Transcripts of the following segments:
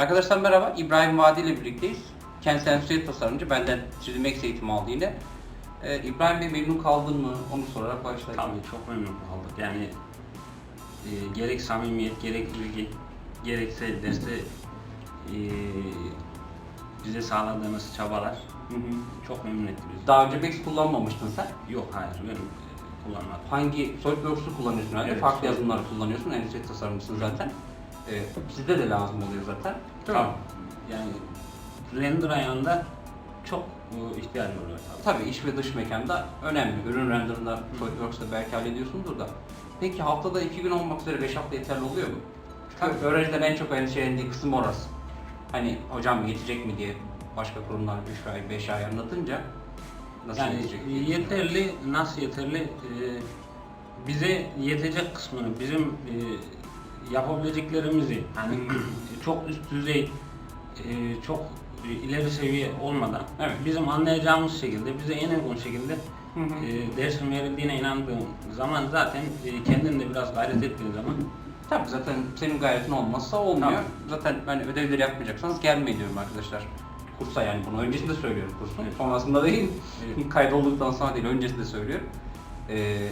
Arkadaşlar merhaba, İbrahim Vadi ile birlikteyiz. Kendisi endüstriyel tasarımcı, benden 3D Max eğitimi aldı yine. Ee, İbrahim Bey memnun kaldın mı? Onu sorarak başlayalım. Tabii çok memnun kaldık. Yani e, gerek samimiyet, gerek ilgi, gerekse derste e, bize sağladığınız çabalar Hı hı. çok memnun etti bizi. Daha önce Max kullanmamıştın sen. Yok hayır ben e, kullanmadım. Hangi SolidWorks'u kullanıyorsun herhalde? Evet, Farklı yazılımları kullanıyorsun, endüstriyel tasarımcısın zaten. Ee, sizde de lazım oluyor zaten. Tamam. Yani render ayağında çok e, ihtiyacı oluyor tabii. Tabii iç ve dış mekanda önemli. Ürün renderında SolidWorks'ta belki hallediyorsunuzdur da. Peki haftada iki gün olmak üzere 5 hafta yeterli oluyor mu? Tabii. öğrencilerin en çok endişelendiği kısım orası. Hani hocam yetecek mi diye başka kurumlar 3 ay 5 ay anlatınca nasıl Yani yetecek? yeterli, nasıl yeterli? E, bize yetecek kısmını, bizim e, yapabileceklerimizi hani çok üst düzey, e, çok ileri seviye olmadan Evet. bizim anlayacağımız şekilde, bize en uygun şekilde Hı hı. e, dersin verildiğine inandığım zaman zaten e, kendin de biraz gayret ettiğin zaman Tabii zaten senin gayretin olmazsa olmuyor. Tamam. Zaten hani ödevleri yapmayacaksanız gelmeyin diyorum arkadaşlar. Kursa yani bunu öncesinde söylüyorum kursun. Evet. Sonrasında değil. Evet. Kaydolduktan sonra değil öncesinde söylüyorum. Ee,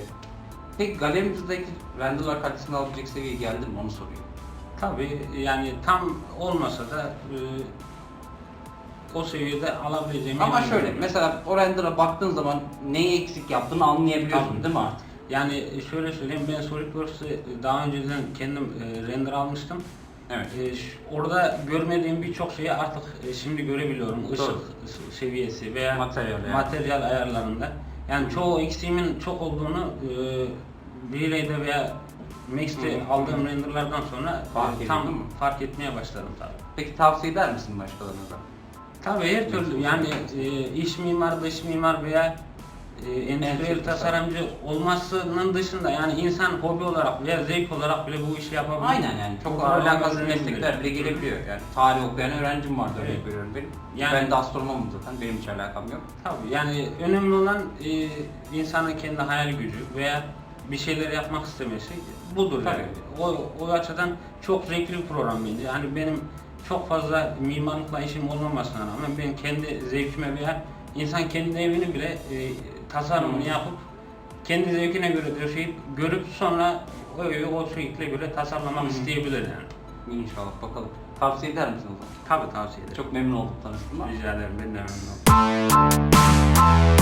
peki galerimizdeki renderlar kalitesini alabilecek seviyeye geldi mi onu soruyor. tabii yani tam olmasa da e, o seviyede alabileceğim Ama şöyle mesela o render'a baktığın zaman neyi eksik yaptığını anlayabiliyorsun Tabii. değil mi artık? Yani şöyle söyleyeyim ben SolidWorks'ı daha önceden kendim e, render almıştım. Evet. E, ş- orada görmediğim birçok şeyi artık e, şimdi görebiliyorum. Işık Doğru. s- seviyesi veya Materyal yani. materyal ayarlarında. Yani çoğu eksiğimin çok olduğunu e, veya Max'te Hı aldığım renderlardan sonra Fark e, tam mi? fark etmeye başladım tabii. Peki tavsiye eder misin başkalarına da? Tabii her türlü yani e, iç mimar, dış mimar veya e, endüstriyel tasarımcı olmasının dışında yani insan hobi olarak veya zevk olarak bile bu işi yapabilir. Aynen yani çok alakasız meslekler bile gelebiliyor yani. Tarih okuyan öğrencim vardı örnek veriyorum benim. Yani- ben de astronomum zaten benim hiç alakam yok. Tabii yani önemli olan e, insanın kendi hayal gücü veya bir şeyler yapmak istemesi budur yani. O, o açıdan çok zevkli bir program bence. Yani benim çok fazla mimarlıkla işim olmamasına rağmen ben kendi zevkime veya insan kendi evini bile e, tasarımını yapıp kendi zevkine göre döşeyip görüp sonra o evi o şekilde göre tasarlamak isteyebilir yani. İnşallah bakalım. Tavsiye eder misin o zaman? Tabii tavsiye ederim. Çok memnun oldum tanıştığıma. rica ederim ben de memnun oldum.